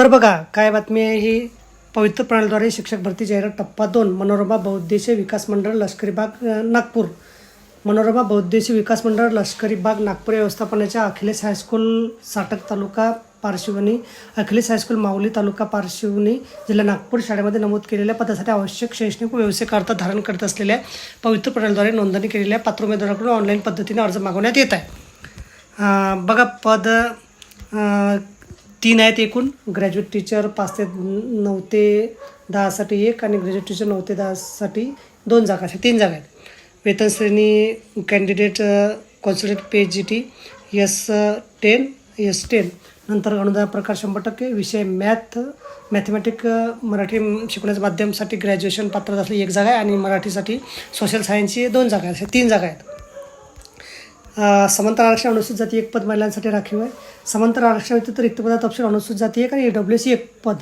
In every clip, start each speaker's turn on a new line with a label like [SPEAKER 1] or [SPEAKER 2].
[SPEAKER 1] तर बघा काय बातमी आहे ही? पवित्र प्रणालीद्वारे शिक्षक भरती जाहिरात टप्पा दोन मनोरमा बहुद्देशीय विकास मंडळ लष्करी बाग नागपूर. मनोरमा बहुद्देशीय विकास मंडळ लष्करी बाग नागपूर व्यवस्थापनाच्या अखिलेश हायस्कूल साटक तालुका पारशिवनी अखिलेश हायस्कूल माऊली तालुका पार्श्वनी जिल्हा नागपूर शाळेमध्ये नमूद केलेल्या पदासाठी आवश्यक शैक्षणिक व व्यावसायिक अर्थ धारण करत असलेल्या पवित्र प्रणालीद्वारे नोंदणी केलेल्या पात्र उमेदवाराकडून ऑनलाईन पद्धतीने अर्ज मागवण्यात येत आहे. बघा पद तीन आहेत एकूण. ग्रॅज्युएट टीचर पाच ते नऊ ते दहासाठी एक आणि ग्रॅज्युएट टीचर नऊ ते दहासाठी दोन जागा अशा तीन जागा आहेत. वेतन श्रेणी candidate consulate P H G T S ten S ten नंतर अनुदान प्रकार शंभर टक्के विषय मॅथ मॅथमॅटिक मराठी शिकवण्याच्या माध्यमसाठी ग्रॅज्युएशन पात्र असलेली एक जागा आहे आणि मराठीसाठी सोशल सायन्सची दोन जागा आहेत. अशा तीन जागा आहेत. समांतर आरक्षण अनुसूचित जाती एक पद महिलांसाठी राखीव आहे. समांतर आरक्षण व्यतिरिक्त रिक्त पदात तपशील अनुसूचित जाती एक आणि डब्ल्यू सी एक पद.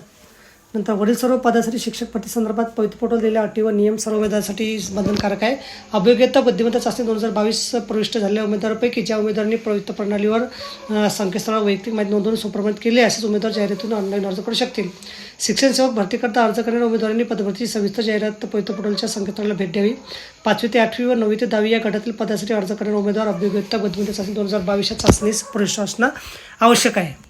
[SPEAKER 1] नंतर वरील सर्व पदासाठी शिक्षक भरती संदर्भात पवित्र दिलेल्या अटी व नियम सर्व उमेदवारांसाठी बंधनकारक आहे. अभियोग्यता बुद्धिमत्ता चाचणी दोन हजार बावीस प्रविष्ट झालेल्या उमेदवारांपैकी ज्या उमेदवारांनी प्रवृत्त प्रणालीवर संकेतस्थळावर वैयक्तिक माहिती नोंदवून सुप्रमाणित केली असेच उमेदवार जाहिरातीतून ऑनलाईन अर्ज करू शकतील. शिक्षण सेवक भरतीकरता अर्ज करणाऱ्या उमेदवारांनी पदभरतीची सविस्तर जाहिरात पवित्र पोर्टलच्या संकेतस्थळाला भेट द्यावी. पाचवी ते आठवी व नववी ते दहावी या गटातील पदासाठी अर्ज करणारे उमेदवार अभियोग्यता बुद्धिमत्ता चाचणी दोन हजार बावीसच्या चाचणीस प्रविष्ट असणं आवश्यक आहे.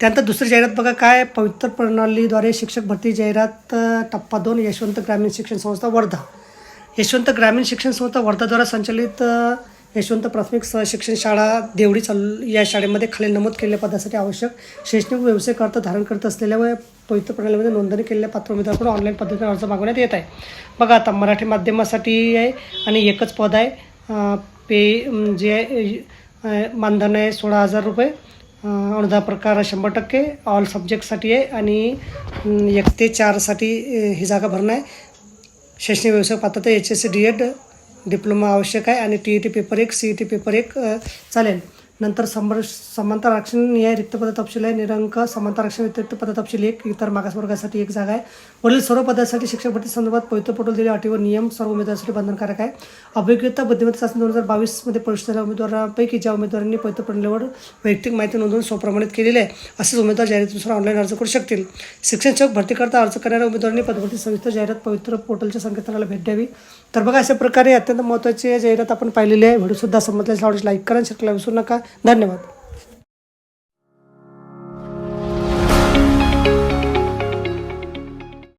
[SPEAKER 1] त्यानंतर दुसरी जाहिरात बघा काय? पवित्र प्रणालीद्वारे शिक्षक भरती जाहिरात टप्पा दोन यशवंत ग्रामीण शिक्षण संस्था वर्धा. यशवंत ग्रामीण शिक्षण संस्था वर्धाद्वारा संचालित यशवंत प्राथमिक स शिक्षण शाळा देवडी चाल या शाळेमध्ये खाली नमूद केलेल्या पदासाठी आवश्यक शैक्षणिक व्यवसाय अर्थ धारण करत असलेल्या व पवित्र प्रणालीमध्ये नोंदणी केलेल्या पात्र उमेदवाराकडून ऑनलाईन पद्धतीने अर्ज मागवण्यात येत आहे. बघा आता मराठी माध्यमासाठी आहे आणि एकच पद आहे पे म्हणजे, जे आहे, मानधन आहे सोळा हजार रुपये. अ, अनुदान प्रकार शंभर टक्के ऑल सब्जेक्टसाठी आहे आणि एक ते चारसाठी ही जागा भरणं आहे. शैक्षणिक व्यवसाय पात्रता H S C D Ed diploma आवश्यक आहे आणि टी ई टी पेपर एक सी ई टी पेपर एक चालेल. नंतर समर समांतर आरक्षण या रिक्त पद तपशील आहे. निरंक समांतर आरक्षण व्यतिरिक्त पद तपशील एक इतर मागासवर्गासाठी एक जागा आहे. वरील सर्व पदासाठी शिक्षक भरती संदर्भात पवित्र पोटल दिले अटीवर नियम सर्व उमेदवारांसाठी बंधनकारक आहे. अभिज्ञता बुद्धिमत्ता चाचणी दोन हजार बावीसमध्ये प्रविष्ट झालेल्या उमेदवारांपैकी ज्या उमेदवारांनी पवित्र प्रणालीवर वैयक्तिक माहिती नोंदवून स्वप्रमाणित केलेली आहे असेच उमेदवार जाहिरातीनुसार ऑनलाईन अर्ज करू शकतील. शिक्षण सेवक भरतीकरता अर्ज करणाऱ्या उमेदवारांनी पदभरती सविस्तर जाहिरात पवित्र पोर्टलच्या संकेतस्थळाला भेट द्यावी. तर बघा अशा प्रकारे अत्यंत महत्त्वाची जाहिरात आपण पाहिलेली आहे. व्हिडिओसुद्धा समजल्यास आवडेल लाईक करा शेअर विसरू नका. धन्यवाद.